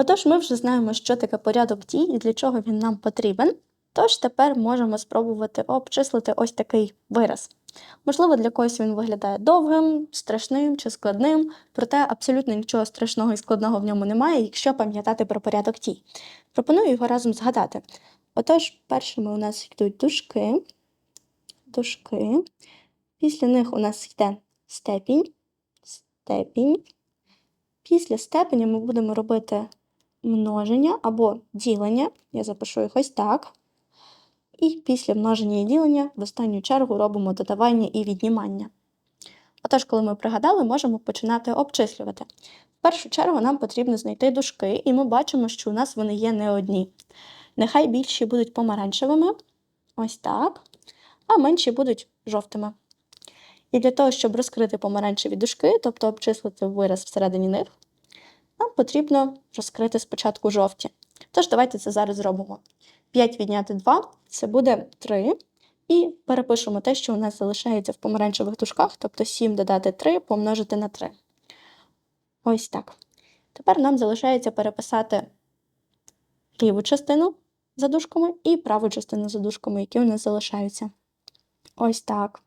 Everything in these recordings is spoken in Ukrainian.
Отож, ми вже знаємо, що таке порядок дій і для чого він нам потрібен. Тож тепер можемо спробувати обчислити ось такий вираз. Можливо, для когось він виглядає довгим, страшним чи складним, проте абсолютно нічого страшного і складного в ньому немає, якщо пам'ятати про порядок дій. Пропоную його разом згадати. Отож, першими у нас йдуть дужки, дужки. Після них у нас йде степінь, степінь. Після степеня ми будемо робити множення або ділення. Я запишу їх ось так. І після множення і ділення в останню чергу робимо додавання і віднімання. Отож, коли ми пригадали, можемо починати обчислювати. В першу чергу нам потрібно знайти дужки, і ми бачимо, що у нас вони є не одні. Нехай більші будуть помаранчевими, ось так, а менші будуть жовтими. І для того, щоб розкрити помаранчеві дужки, тобто обчислити вираз всередині них, потрібно розкрити спочатку жовті. Тож давайте це зараз зробимо. 5 відняти 2 це буде 3. І перепишемо те, що у нас залишається в помаранчевих дужках, тобто 7 додати 3 помножити на 3. Ось так. Тепер нам залишається переписати ліву частину за дужками і праву частину за дужками, які у нас залишаються. Ось так.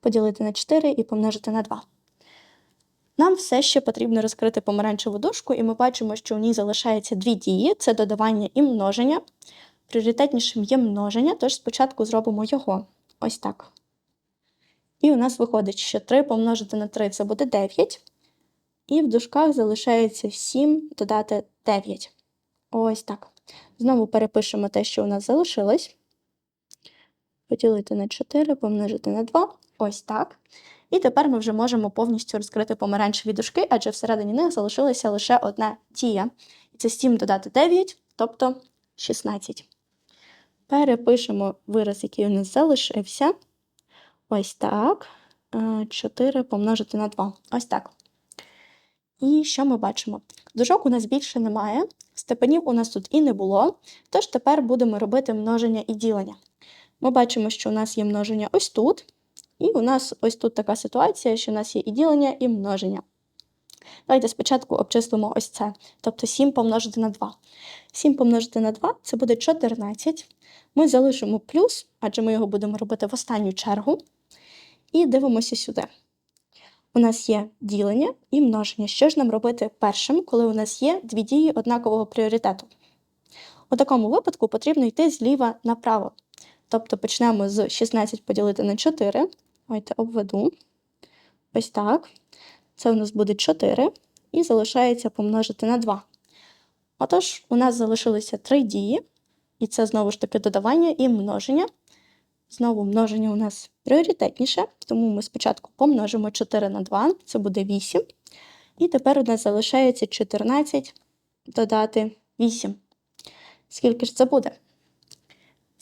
Поділити на 4 і помножити на 2. Нам все ще потрібно розкрити помаранчеву дужку, і ми бачимо, що у ній залишається дві дії: це додавання і множення. Пріоритетнішим є множення, тож спочатку зробимо його ось так. І у нас виходить, що 3 помножити на 3 це буде 9. І в дужках залишається 7 додати 9. Ось так. Знову перепишемо те, що у нас залишилось. Поділити на 4, помножити на 2. Ось так. І тепер ми вже можемо повністю розкрити помаранчеві дужки, адже всередині них залишилася лише одна дія. І це 7 додати 9, тобто 16. Перепишемо вираз, який у нас залишився. Ось так. 4 помножити на 2. Ось так. І що ми бачимо? Дужок у нас більше немає, степенів у нас тут і не було, тож тепер будемо робити множення і ділення. Ми бачимо, що у нас є множення ось тут, і у нас ось тут така ситуація, що у нас є і ділення, і множення. Давайте спочатку обчислимо ось це, тобто 7 помножити на 2. 7 помножити на 2 це буде 14. Ми залишимо плюс, адже ми його будемо робити в останню чергу. І дивимося сюди. У нас є ділення і множення. Що ж нам робити першим, коли у нас є дві дії однакового пріоритету? У такому випадку потрібно йти зліва направо. Тобто почнемо з 16 поділити на 4. Давайте обведу. Ось так. Це у нас буде 4. І залишається помножити на 2. Отож, у нас залишилися три дії. І це знову ж таки додавання і множення. Знову множення у нас пріоритетніше, тому ми спочатку помножимо 4 на 2, це буде 8. І тепер у нас залишається 14 додати 8. Скільки ж це буде?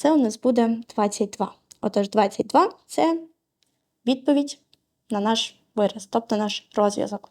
Це у нас буде 22. Отож, 22 це відповідь на наш вираз, тобто наш розв'язок.